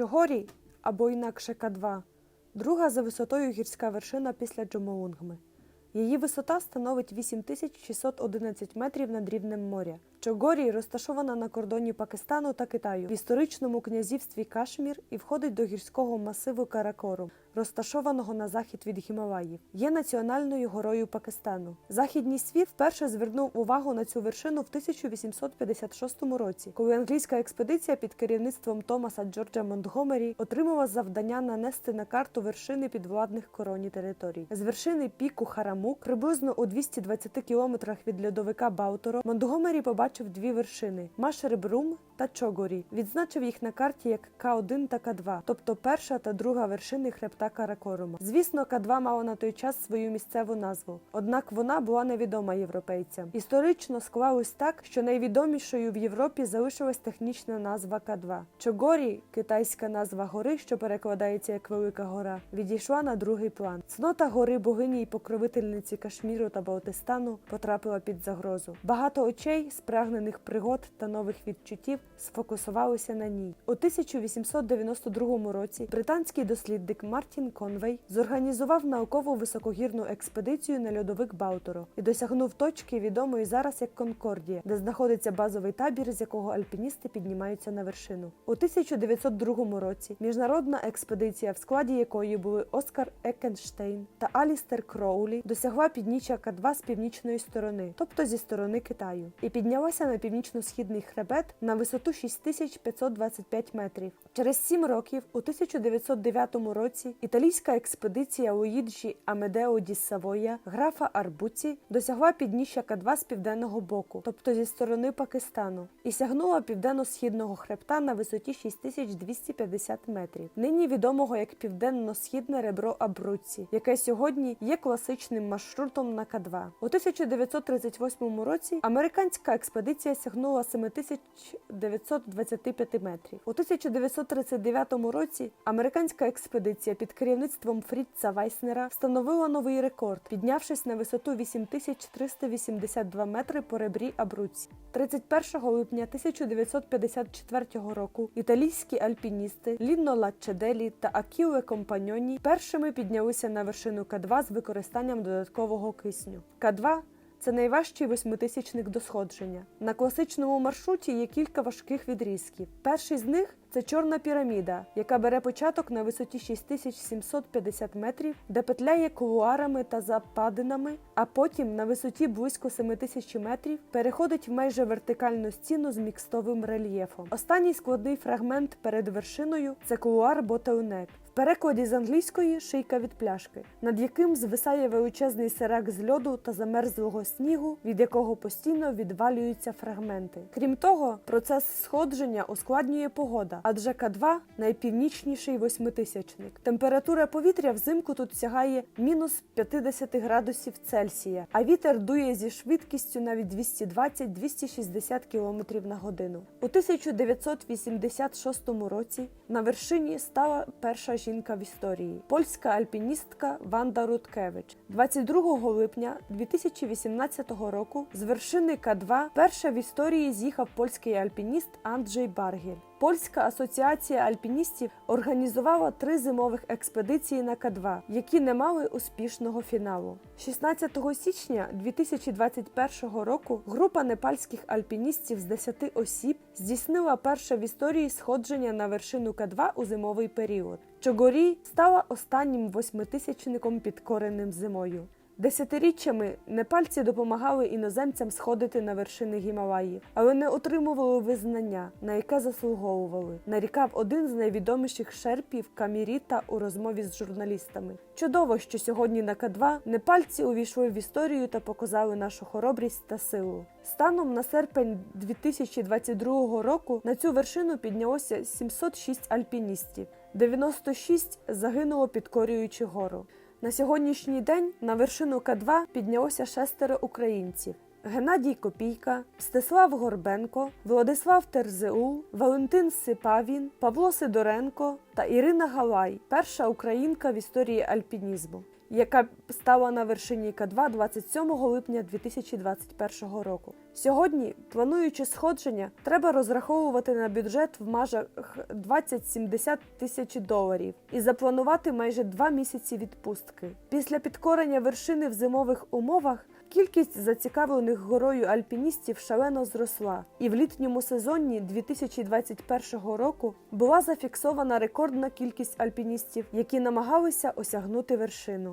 Чогорі, або інакше К2, друга за висотою гірська вершина після Джомолунгми. Її висота становить 8611 метрів над рівнем моря. Чогорі розташована на кордоні Пакистану та Китаю в історичному князівстві Кашмір і входить до гірського масиву Каракорум, розташованого на захід від Гімалаїв. Є національною горою Пакистану. Західній світ вперше звернув увагу на цю вершину в 1856 році, коли англійська експедиція під керівництвом Томаса Джорджа Монтгомері отримала завдання нанести на карту вершини підвладних короні територій. З вершини піку Харамук, приблизно у 220 кілометрах від льодовика Бауторо, Монтгомері побачив дві вершини Машербрум та Чогорі. Відзначив їх на карті як К1 та К2, тобто перша та друга вершини хребта Каракорума. Звісно, К2 мала на той час свою місцеву назву, однак вона була невідома європейцям. Історично склалось так, що найвідомішою в Європі залишилась технічна назва К2. Чогорі, китайська назва гори, що перекладається як Велика Гора, відійшла на другий план. Цнота гори богині й покровительниці Кашміру та Балтистану потрапила під загрозу. Багато очей, спрагнених пригод та нових відчуттів, сфокусувалися на ній. У 1892 році британський дослідник Мартін Конвей зорганізував наукову високогірну експедицію на льодовик Бауторо і досягнув точки, відомої зараз як Конкордія, де знаходиться базовий табір, з якого альпіністи піднімаються на вершину. У 1902 році міжнародна експедиція, в складі якої були Оскар Екенштейн та Алістер Кроулі, досягла підніччя К2 з північної сторони, тобто зі сторони Китаю, і піднялася на північно-східний хребет на висоту 6525 метрів. Через сім років, у 1909 році, італійська експедиція Луїджі Амедео ді Савоя, графа Арбуці, досягла підніжжя К2 з південного боку, тобто зі сторони Пакистану, і сягнула південно-східного хребта на висоті 6250 метрів, нині відомого як південно-східне ребро Абруці, яке сьогодні є класичним маршрутом на К2. У 1938 році американська експедиція сягнула 7925 метрів. У 1939 році американська експедиція під керівництвом Фрітца Вайснера встановила новий рекорд, піднявшись на висоту 8382 метри по ребрі Абруці. 31 липня 1954 року італійські альпіністи Лінно Лаччеделі та Акіле Компаньоні першими піднялися на вершину К2 з використанням додаткового кисню. К2 це найважчий восьмитисячник до сходження. На класичному маршруті є кілька важких відрізків. Перший з них це чорна піраміда, яка бере початок на висоті 6750 метрів, де петляє кулуарами та западинами, а потім на висоті близько 7000 метрів переходить в майже вертикальну стіну з мікстовим рельєфом. Останній складний фрагмент перед вершиною це кулуар Bottleneck. В перекладі з англійської шийка від пляшки, над яким звисає величезний сирак з льоду та замерзлого снігу, від якого постійно відвалюються фрагменти. Крім того, процес сходження ускладнює погода, адже К2 найпівнічніший восьмитисячник. Температура повітря взимку тут сягає мінус 50 градусів Цельсія, а вітер дує зі швидкістю навіть 220-260 км на годину. У 1986 році на вершині стала перша жінка в історії польська альпіністка Ванда Руткевич. 22 липня 2018 року з вершини К2 перша в історії з'їхав польський альпініст Анджей Баргель. Польська асоціація альпіністів організувала три зимових експедиції на К2, які не мали успішного фіналу. 16 січня 2021 року група непальських альпіністів з 10 осіб здійснила перше в історії сходження на вершину К2 у зимовий період. Чогорі стала останнім восьмитисячником підкореним зимою. Десятиріччями непальці допомагали іноземцям сходити на вершини Гімалаїв, але не отримували визнання, на яке заслуговували. Нарікав один з найвідоміших шерпів Каміріта у розмові з журналістами. Чудово, що сьогодні на К2 непальці увійшли в історію та показали нашу хоробрість та силу. Станом на серпень 2022 року на цю вершину піднялося 706 альпіністів, 96 загинуло підкорюючи гору. На сьогоднішній день на вершину К2 піднялося шестеро українців: Геннадій Копійка, Стеслав Горбенко, Владислав Терзеул, Валентин Сипавін, Павло Сидоренко та Ірина Галай, перша українка в історії альпінізму. Яка стала на вершині К2 27 липня 2021 року. Сьогодні, плануючи сходження, треба розраховувати на бюджет в межах 20-70 тисяч доларів і запланувати майже два місяці відпустки. Після підкорення вершини в зимових умовах Кількість зацікавлених горою альпіністів шалено зросла, і в літньому сезоні 2021 року була зафіксована рекордна кількість альпіністів, які намагалися осягнути вершину.